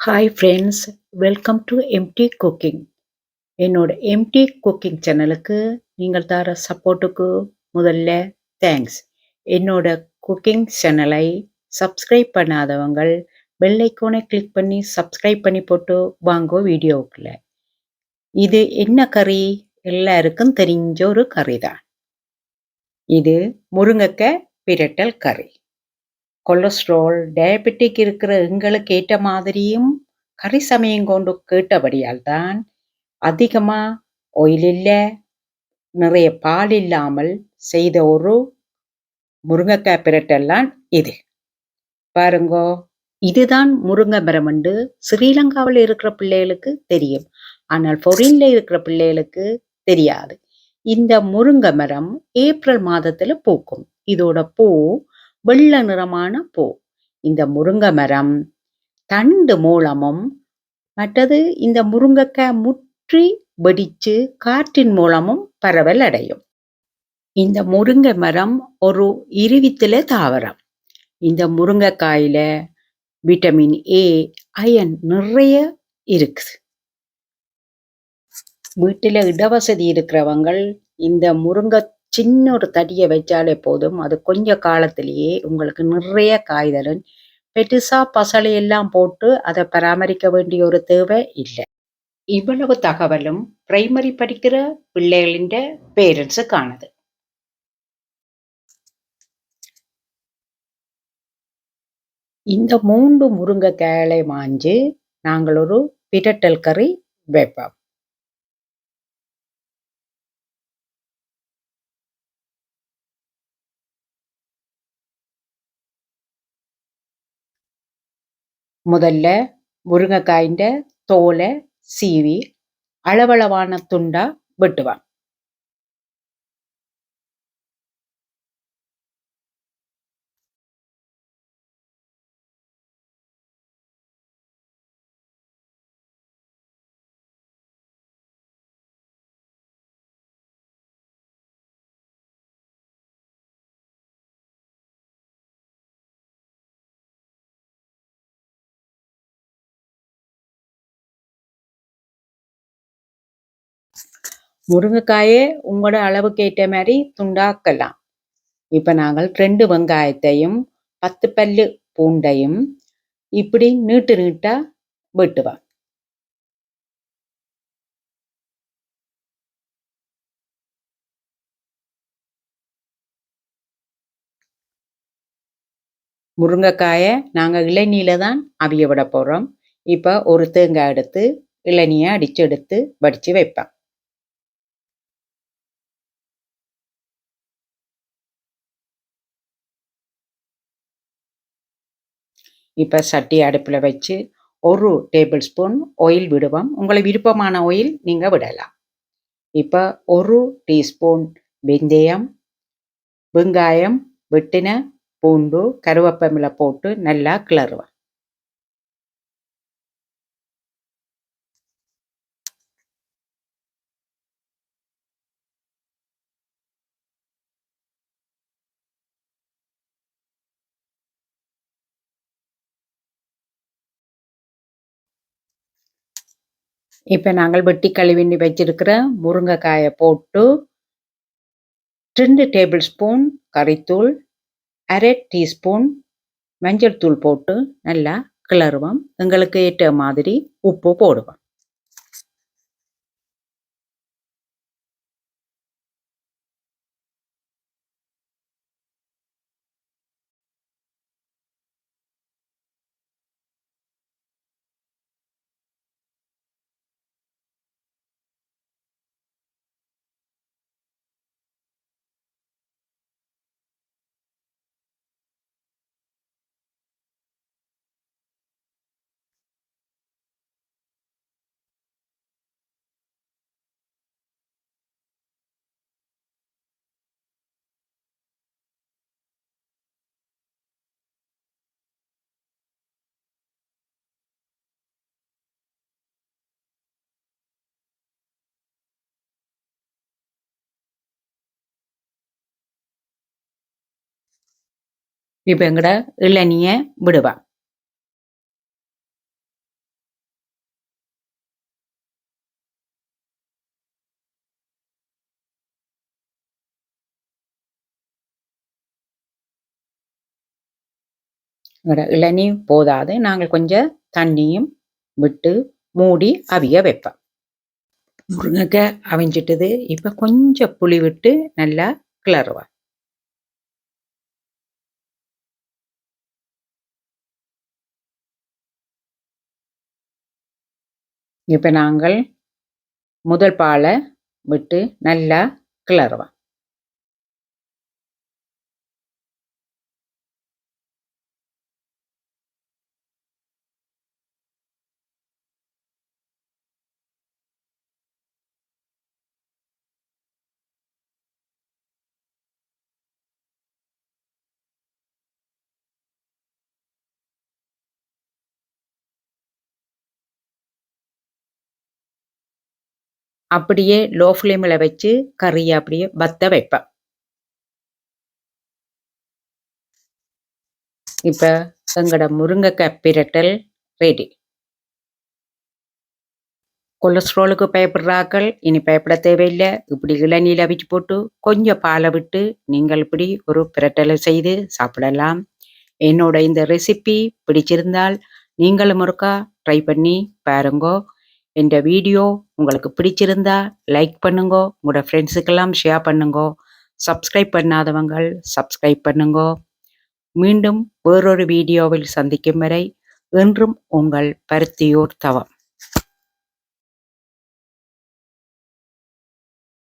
Hi friends welcome to MT cooking என்னோட empty cooking சேனலுக்கு நீங்கள் தர சப்போர்ட்டுக்கு முதல்ல தேங்க்ஸ் என்னோட குக்கிங் சேனலை சப்ஸ்கிரைப் பண்ணாதவங்கள் பெல் கிளிக் பண்ணி சப்ஸ்கிரைப் பண்ணி போட்டு வாங்கோ வீடியோவுக்குள்ள இது என்ன கறி? எல்லாருக்கும் தெரிஞ்ச ஒரு கறி தான் இது முருங்கைக்காய் பிரட்டல் கறி. கொலஸ்ட்ரால் டயபெட்டிக் இருக்கிற எங்களுக்கு ஏற்ற மாதிரியும் கறி சமயம் கொண்டு கேட்டபடியால் தான் அதிகமாக ஒயில் இல்லை நிறைய பால் இல்லாமல் செய்த ஒரு முருங்கைக்காய் பிரட்டெல்லாம் இது. பாருங்கோ இதுதான் முருங்கை மரம் என்று ஸ்ரீலங்காவில் இருக்கிற பிள்ளைகளுக்கு தெரியும். ஆனால் பொரின்ல இருக்கிற பிள்ளைகளுக்கு தெரியாது. இந்த முருங்கை மரம் ஏப்ரல் மாதத்துல பூக்கும். இதோட பூ வெள்ளை நிறமான பூ. இந்த முருங்கை மரம் தண்டு மூலமும் மற்றது இந்த முருங்கைக்காய் முற்றி வெடிச்சு காற்றின் மூலமும் பரவல் அடையும். இந்த முருங்கை மரம் ஒரு இருவித்தில தாவரம். இந்த முருங்கைக்காயில விட்டமின் ஏ அயன் நிறைய இருக்குது வீட்டில் இடவசதி இருக்கிறவங்கள் இந்த முருங்கை சின்ன ஒரு தடியை வச்சாலே போதும். அது கொஞ்ச காலத்திலேயே உங்களுக்கு நிறைய காய்தலும் பெருசா பசலை எல்லாம் போட்டு அதை பராமரிக்க வேண்டிய ஒரு தேவை இல்லை. இவ்வளவு தகவலும் பிரைமரி படிக்கிற பிள்ளைகளின் பேரண்ட்ஸுக்கானது இந்த மூன்று முருங்கைக்காயலை மாஞ்சு நாங்கள் ஒரு பிரட்டல் கறி வைப்போம். முதல்ல முருங்கைக்காயின்ற தோலை சீவி அளவளவான துண்டா வெட்டுவான் முருங்கைக்காயை உங்களோட அளவுக்கு ஏற்ற மாதிரி துண்டாக்கலாம். இப்போ நாங்கள் ரெண்டு வெங்காயத்தையும் பத்து பல்லு பூண்டையும் இப்படி நீட்டு நீட்டா வெட்டுவோம். முருங்கைக்காயை நாங்கள் இளநியில தான் அவிய விட போகிறோம் இப்போ ஒரு தேங்காய் எடுத்து இளநியை அடித்து எடுத்து வடித்து வைப்பேன் இப்போ சட்டி அடுப்பில் வச்சு ஒரு டேபிள் ஸ்பூன் ஆயில் விடுவோம். உங்களை விருப்பமான ஆயில் நீங்கள் விடலாம். இப்போ ஒரு டீஸ்பூன் வெந்தயம் வெங்காயம் வெட்டின பூண்டு கருவேப்பமில போட்டு நல்லா கிளறுவேன் இப்போ நாங்கள் வெட்டி கழுவிண்டி வச்சிருக்கிற முருங்கைக்காயை போட்டு ரெண்டு டேபிள் ஸ்பூன் கறித்தூள் அரை டீஸ்பூன் மஞ்சள் தூள் போட்டு நல்லா கிளறுவோம். எங்களுக்கு ஏற்ற மாதிரி உப்பு போடுவோம். இப்போ எங்கட இளநிய விடுவா. இளநீ போதாது நாங்கள் கொஞ்சம் தண்ணியும் விட்டு மூடி அவிய வைப்போம் முருங்கைக்காய் அவிஞ்சிட்டது இப்போ கொஞ்சம் புளி விட்டு நல்லா கிளறுவேன் இப்போ நாங்கள் முதல் பாலை விட்டு நல்லா கிளறுவோம். அப்படியே லோ ஃப்ளேமில் வச்சு கறியை அப்படியே வத்த வைப்பேன். இப்போ எங்களோட முருங்கைக்காய் பிரட்டல் ரெடி கொலஸ்ட்ராலுக்கு பயப்படுறாக்கள் இனி பயப்பட தேவையில்லை. இப்படி இளநீல அவிச்சு போட்டு கொஞ்சம் பாலை விட்டு நீங்கள் இப்படி ஒரு பிரட்டலை செய்து சாப்பிடலாம். என்னோட இந்த ரெசிபி பிடிச்சிருந்தால் நீங்களும் ஒருக்கா ட்ரை பண்ணி பாருங்கோ. இந்த வீடியோ உங்களுக்கு பிடிச்சிருந்தா லைக் பண்ணுங்கோ உங்களோட ஃப்ரெண்ட்ஸுக்கெல்லாம் ஷேர் பண்ணுங்கோ சப்ஸ்கிரைப் பண்ணாதவங்கள் சப்ஸ்கிரைப் பண்ணுங்கோ. மீண்டும் வேறொரு வீடியோவில் சந்திக்கும் வரை என்றும் உங்கள் பருத்தியோர் தவம்.